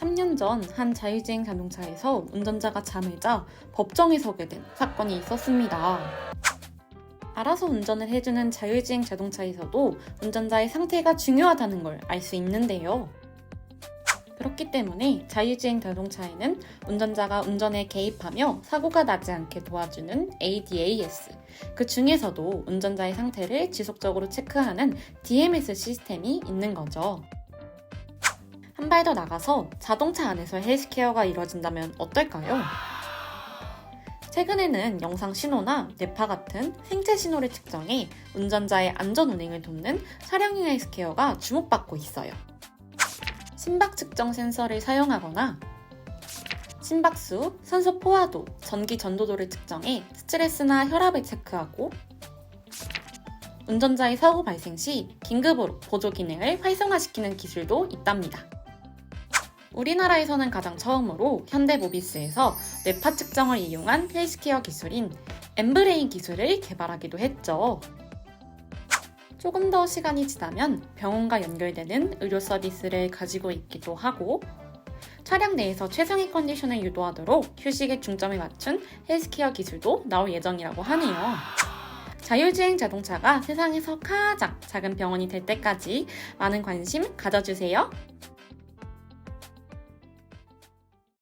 3년 전 한 자율주행 자동차에서 운전자가 잠을 자 법정에 서게 된 사건이 있었습니다. 알아서 운전을 해주는 자율주행 자동차에서도 운전자의 상태가 중요하다는 걸 알 수 있는데요. 그렇기 때문에 자율주행 자동차에는 운전자가 운전에 개입하며 사고가 나지 않게 도와주는 ADAS, 그 중에서도 운전자의 상태를 지속적으로 체크하는 DMS 시스템이 있는 거죠. 한 발 더 나가서 자동차 안에서 헬스케어가 이루어진다면 어떨까요? 최근에는 영상 신호나 뇌파 같은 생체 신호를 측정해 운전자의 안전 운행을 돕는 차량용 헬스케어가 주목받고 있어요. 심박 측정 센서를 사용하거나 심박수, 산소 포화도, 전기 전도도를 측정해 스트레스나 혈압을 체크하고 운전자의 사고 발생 시 긴급으로 보조 기능을 활성화시키는 기술도 있답니다. 우리나라에서는 가장 처음으로 현대모비스에서 뇌파 측정을 이용한 헬스케어 기술인 엠브레인 기술을 개발하기도 했죠. 조금 더 시간이 지나면 병원과 연결되는 의료 서비스를 가지고 있기도 하고 차량 내에서 최상의 컨디션을 유도하도록 휴식에 중점을 맞춘 헬스케어 기술도 나올 예정이라고 하네요. 자율주행 자동차가 세상에서 가장 작은 병원이 될 때까지 많은 관심 가져주세요.